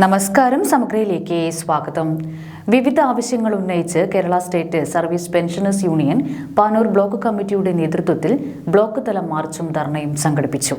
നമസ്കാരം സമഗ്രയിലേക്ക് സ്വാഗതം. വിവിധ ആവശ്യങ്ങൾ ഉന്നയിച്ച് Kerala state service pensioners union Panoor block കമ്മിറ്റിയുടെ നേതൃത്വത്തിൽ ബ്ലോക്ക് തല മാർച്ചും ധർണയും സംഘടിപ്പിച്ചു.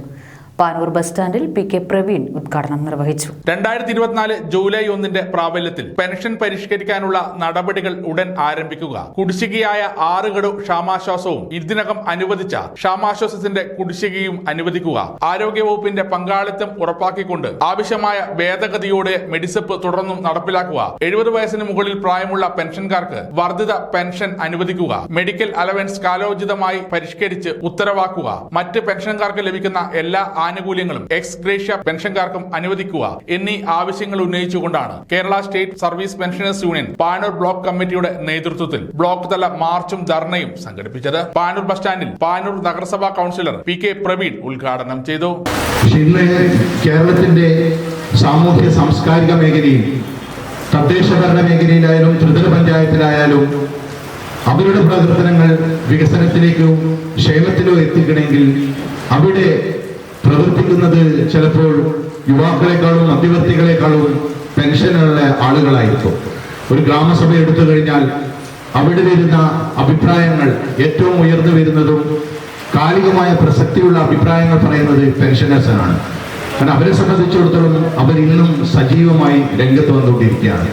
പാനൂർ ബസ് സ്റ്റാൻഡിൽ പി കെ പ്രവീൺ ഉദ്ഘാടനം നിർവഹിച്ചു. രണ്ടായിരത്തി ഇരുപത്തിനാല് ജൂലൈ ഒന്നിന്റെ പ്രാബല്യത്തിൽ പെൻഷൻ പരിഷ്കരിക്കാനുള്ള നടപടികൾ ഉടൻ ആരംഭിക്കുക. കുടിശ്ശികയായ ആറ് ഗഡു ക്ഷാമാശ്വാസവും ഇതിനകം അനുവദിച്ച ക്ഷാമാശ്വാസത്തിന്റെ കുടിശ്ശികയും അനുവദിക്കുക. ആരോഗ്യവകുപ്പിന്റെ പങ്കാളിത്തം ഉറപ്പാക്കിക്കൊണ്ട് ആവശ്യമായ ഭേദഗതിയോടെ മെഡിസപ്പ് തുടർന്നും നടപ്പിലാക്കുക. എഴുപത് വയസ്സിന് മുകളിൽ പ്രായമുള്ള പെൻഷൻകാർക്ക് വർദ്ധിത പെൻഷൻ അനുവദിക്കുക. മെഡിക്കൽ അലവൻസ് കാലോചിതമായി പരിഷ്കരിച്ച് ഉത്തരവാക്കുക. മറ്റ് പെൻഷൻകാർക്ക് ലഭിക്കുന്ന എല്ലാ ആനുകൂല്യങ്ങളും എക്സ് ഗ്രേഷ്യ പെൻഷൻകാർക്കും അനുവദിക്കുക എന്നീ ആവശ്യങ്ങൾ ഉന്നയിച്ചുകൊണ്ടാണ് Kerala state service pensioners union Panoor block കമ്മിറ്റിയുടെ നേതൃത്വത്തിൽ ബ്ലോക്ക് തല മാർച്ചും ധർണയും സംഘടിപ്പിച്ചത്. പാനൂർ ബസ് സ്റ്റാൻഡിൽ പാനൂർ നഗരസഭാ കൗൺസിലർ പി കെ പ്രവീൺ ഉദ്ഘാടനം ചെയ്തു. കേരളത്തിന്റെ സാമൂഹ്യ സാംസ്കാരിക മേഖലയിൽ തദ്ദേശ ഭരണ മേഖലയിലായാലും ത്രിതല പഞ്ചായത്തിലായാലും അവരുടെ പ്രവർത്തനങ്ങൾ വികസനത്തിലേക്കും ക്ഷേമത്തിലോ എത്തിക്കണമെങ്കിൽ അവിടെ പ്രവർത്തിക്കുന്നത് ചിലപ്പോൾ യുവാക്കളെക്കാളും മധ്യവർത്തികളെക്കാളും പെൻഷനുള്ള ആളുകളായിരിക്കും. ഒരു ഗ്രാമസഭ എടുത്തു കഴിഞ്ഞാൽ അവിടെ വരുന്ന അഭിപ്രായങ്ങൾ ഏറ്റവും ഉയർന്നു വരുന്നതും കാലികമായ പ്രസക്തിയുള്ള അഭിപ്രായങ്ങൾ പറയുന്നത് പെൻഷനേഴ്സിനാണ് കാരണം അവരെ സംബന്ധിച്ചിടത്തോളം അവർ ഇന്നും സജീവമായി രംഗത്ത് വന്നുകൊണ്ടിരിക്കുകയാണ്.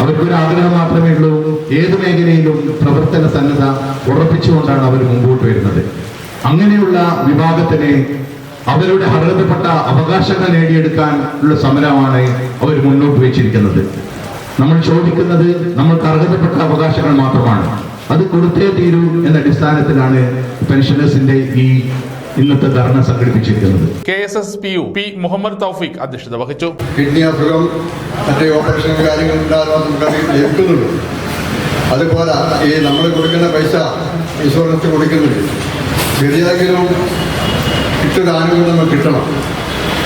അവർക്കൊരു ആഗ്രഹം മാത്രമേ ഉള്ളൂ. ഏത് മേഖലയിലും പ്രവർത്തന സന്നദ്ധ ഉറപ്പിച്ചുകൊണ്ടാണ് അവർ മുമ്പോട്ട് വരുന്നത്. അങ്ങനെയുള്ള വിഭാഗത്തിന് അവരുടെ അർഹതപ്പെട്ട അവകാശങ്ങൾ നേടിയെടുക്കാൻ ഉള്ള സമരമാണ് അവർ മുന്നോട്ട് വെച്ചിരിക്കുന്നത്. നമ്മൾ ചോദിക്കുന്നത് നമ്മൾക്ക് അർഹതപ്പെട്ട അവകാശങ്ങൾ മാത്രമാണ്. അത് കൊടുത്തേ തീരൂ എന്ന അടിസ്ഥാനത്തിലാണ് പെൻഷനേഴ്സിന്റെ ഈ ഇന്നത്തെ ധർണ സംഘടിപ്പിച്ചിരിക്കുന്നത്. K S S P U P Muhammad Thoufeeq അധ്യക്ഷത വഹിച്ചു. കിഡ്നി അസുഖം മറ്റേ ഓപ്പറേഷൻ കാര്യങ്ങൾ ഉണ്ടാകുന്നുണ്ട് അതുപോലെ ഈ നമ്മൾ കൊടുക്കുന്ന പൈസ ഇൻഷുറൻസ് കൊടുക്കുന്നുണ്ട്. ശരിയായെങ്കിലും കിട്ടൊരു ആനുകൂല്യം നമുക്ക് കിട്ടണം.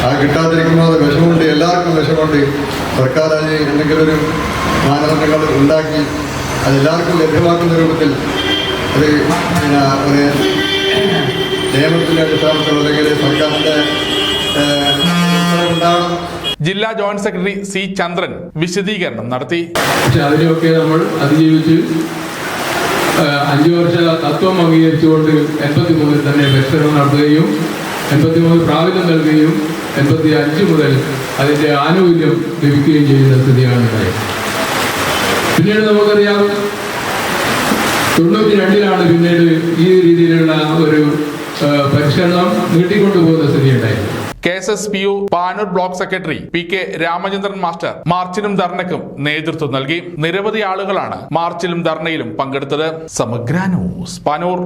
ആ കിട്ടാതിരിക്കുമ്പോൾ അത് വിഷമുണ്ട് എല്ലാവർക്കും വിഷമുണ്ട്. സർക്കാർ അതിന് എന്തെങ്കിലും ഒരു മാനദണ്ഡങ്ങൾ ഉണ്ടാക്കി അതെല്ലാവർക്കും ലഭ്യമാക്കുന്ന രൂപത്തിൽ ഒരു പിന്നെ ഒരു നിയമത്തിന്റെ അടിസ്ഥാനത്തിൽ അല്ലെങ്കിൽ സർക്കാരിന്റെ ഉണ്ടാകണം ജില്ലാ ജോയിന്റ് സെക്രട്ടറി സി ചന്ദ്രൻ വിശദീകരണം നടത്തി. പക്ഷെ അതിനെയൊക്കെ നമ്മൾ അതിജീവിച്ച് അഞ്ചു വർഷ തത്വം അംഗീകരിച്ചുകൊണ്ട് എൺപത്തി മൂന്നിൽ തന്നെ പരിഷ്കരണം നടത്തുകയും എൺപത്തി മൂന്ന് പ്രാബല്യം നൽകുകയും എൺപത്തി അഞ്ച് മുതൽ അതിന്റെ ആനുകൂല്യം ലഭിക്കുകയും ചെയ്യുന്ന സ്ഥിതിയാണ് പിന്നീട് നമുക്കറിയാം തൊണ്ണൂറ്റി രണ്ടിലാണ് പിന്നീട് ഈ രീതിയിലുള്ള ഒരു പരിഷ്കരണം നീട്ടിക്കൊണ്ടുപോകുന്ന സ്ഥിതി ഉണ്ടായത് K S S P U Panoor block secretary P K Ramachandran master മാർച്ചിനും ധർണയ്ക്കും നേതൃത്വം നൽകി. നിരവധി ആളുകളാണ് മാർച്ചിലും ധർണയിലും പങ്കെടുത്തത്. സമഗ്ര ന്യൂസ് പാനൂർ.